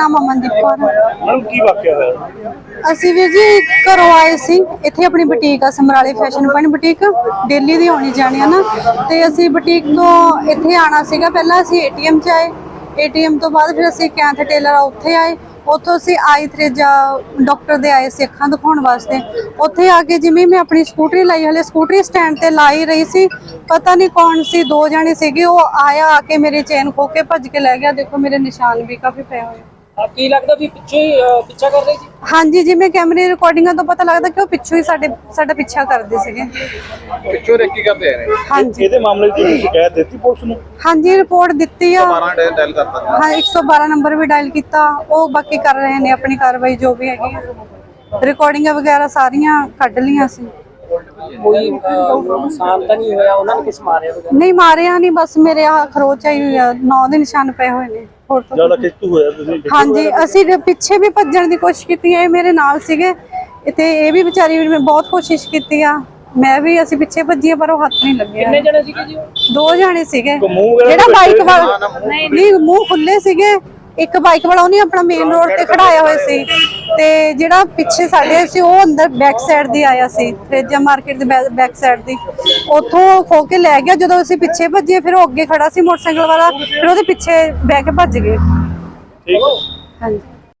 ਨਾਮ ਅਮਨਦੀਪ ਕੌਰ ਹੈ। ਮੈਡਮ ਕੀ ਵਾਕਿਆ ਹੋਇਆ? ਅਸੀਂ ਵੀਰ ਜੀ ਘਰੋਂ ਆਏ ਸੀ। ਇੱਥੇ ਆਪਣੀ ਬੁਟੀਕ ਆ ਸਮਰਾਲੇ ਫੈਸ਼ਨ ਪੁਆਇੰਟ ਬੁਟੀਕ। ਦਿੱਲੀ ਦੀ ਹੋਣੀ ਜਾਣੀ ਆ ਨਾ। ਤੇ ਅਸੀਂ ਬੁਟੀਕ ਤੋਂ ਇੱਥੇ ਆਣਾ ਸੀਗਾ। ਪਹਿਲਾਂ ਅਸੀਂ ਏਟੀਐਮ 'ਚ ਆਏ। ਏਟੀਐਮ ਤੋਂ ਬਾਅਦ ਫਿਰ ਅਸੀਂ ਕੈਂਥ ਟੇਲਰ ਆ ਉੱਥੇ ਆਏ। ਉੱਥੋਂ ਅਸੀਂ ਆਈ ਥਰੇਜਾ ਡਾਕਟਰ ਦੇ ਆਏ ਸੀ ਅੱਖਾਂ ਦਿਖਾਉਣ ਵਾਸਤੇ। ਉੱਥੇ ਆ ਕੇ ਜਿਵੇਂ ਮੈਂ ਆਪਣੀ ਸਕੂਟਰੀ ਲਾਈ ਹਲੇ ਸਕੂਟਰੀ ਸਟੈਂਡ ਤੇ ਲਾਈ ਰਹੀ ਸੀ। ਪਤਾ ਨਹੀਂ ਕੌਣ ਸੀ ਦੋ ਜਣੇ ਸੀਗੇ। ਉਹ ਆਇਆ ਆ ਕੇ ਮੇਰੇ ਚੇਨ ਖੋ ਕੇ ਭੱਜ ਕੇ ਲੈ ਗਿਆ। ਦੇਖੋ ਮੇਰੇ ਨਿਸ਼ਾਨ ਵੀ ਕਾਫੀ ਪਏ ਹੋਏ ਕੀ ਲੱਗਦਾ ਵੀ ਪਿੱਛੇ ਹੀ ਅਹ, ਪਿੱਛਾ ਕਰ ਰਹੇ ਸੀ? ਹਾਂਜੀ ਜਿਵੇਂ ਕੈਮਰੇ ਰਿਕਾਰਡਿੰਗਾਂ ਤੋਂ ਪਤਾ ਲੱਗਦਾ ਕਿ ਉਹ ਪਿੱਛੋਂ ਹੀ ਸਾਡੇ ਸਾਡਾ ਪਿੱਛਾ ਕਰਦੇ ਸੀਗੇ। ਪਿੱਛੋਂ ਰੇਕੀ ਕਰਦੇ ਆ ਨੇ ਹਾਂਜੀ। ਇਹਦੇ ਮਾਮਲੇ 'ਚ ਤੁਸੀਂ ਸ਼ਿਕਾਇਤ ਦਿੱਤੀ ਪੁਲਿਸ ਨੂੰ? ਹਾਂਜੀ ਰਿਪੋਰਟ ਦਿੱਤੀ ਆ। 12 ਡੇ ਡੈਲ ਕਰਦਾ ਹਾਂ 112 ਨੰਬਰ ਵੀ ਡਾਇਲ ਕੀਤਾ। ਉਹ ਬਾਕੀ ਕਰ ਰਹੇ ਨੇ ਆਪਣੀ ਕਾਰਵਾਈ ਜੋ ਵੀ ਹੈਗੀ ਆ। ਰਿਕਾਰਡਿੰਗਾਂ ਵਗੈਰਾ ਸਾਰੀਆਂ ਕੱਢ ਲੀਆਂ ਸੀ। ਕੋਈ ਅਹ, ਨੁਕਸਾਨ ਤਾਂ ਨਹੀਂ ਹੋਇਆ? ਉਹਨਾਂ ਨੇ ਕੁਝ ਮਾਰਿਆ ਵਗੈਰਾ? ਨਹੀਂ ਮਾਰਿਆ ਨਹੀਂ ਬਸ ਮੇਰੇ ਆ ਖਰੋਚ ਆਈ ਹੋਈ ਆ। ਨੌ ਦੇ ਨਿਸ਼ਾਨ ਪਏ ਹੋਏ ਨੇ। ਹੋਰ ਤਾਂ ਜ਼ਿਆਦਾ ਖਿੱਚੂ ਹੋਇਆ ਤੁਸੀਂ ਡਿੱਗੇ ਹਾਂਜੀ ਅਸੀਂ ਦੇ ਪਿੱਛੇ ਵੀ ਭੱਜਣ ਦੀ ਕੋਸ਼ਿਸ਼ ਕੀਤੀ ਹੈ ਇਹ ਮੇਰੇ ਨਾਲ ਸੀਗੇ। ਤੇ ਇਹ ਵੀ ਵਿਚਾਰੀ ਵੀ ਮੈਂ ਬਹੁਤ ਕੋਸ਼ਿਸ਼ ਕੀਤੀ ਆ। ਮੈਂ ਵੀ ਅਸੀਂ ਪਿੱਛੇ ਭੱਜੀਆਂ ਪਰ ਉਹ ਹੱਥ ਨਹੀਂ ਲੱਗਿਆ। ਕਿੰਨੇ ਜਣੇ ਸੀਗੇ ਜੀ ਉਹ? ਦੋ ਜਾਣੇ ਸੀਗੇ। ਜਿਹੜਾ ਬਾਈਕ ਵਾਲਾ ਨਹੀਂ ਮੂੰਹ ਖੁੱਲੇ ਸੀਗੇ। ਇੱਕ ਬਾਈਕ ਵਾਲਾ ਉਹਨੇ ਆਪਣਾ ਮੇਨ ਰੋਡ ਤੇ ਖੜਾਇਆ ਹੋਇਆ ਸੀ। ਤੇ ਜਿਹੜਾ ਪਿੱਛੇ ਸਾਡੇ ਸੀ ਉਹ ਅੰਦਰ ਬੈਕ ਸਾਈਡ ਦੀ ਆਇਆ ਸੀ ਫਰੇਜਾ ਮਾਰਕੀਟ ਦੇ ਬੈਕ ਸਾਈਡ ਦੀ। ਉੱਥੋਂ ਖੋ ਕੇ ਲੈ ਗਿਆ ਜਦੋਂ ਅਸੀਂ ਪਿੱਛੇ ਭੱਜੇ ਫਿਰ ਉਹ ਅੱਗੇ ਖੜਾ ਸੀ ਮੋਟਰਸਾਈਕਲ ਵਾਲਾ ਫਿਰ ਉਹਦੇ ਪਿੱਛੇ ਬਹਿ ਕੇ ਭੱਜ ਗਏ। ਠੀਕ ਹਾਂਜੀ।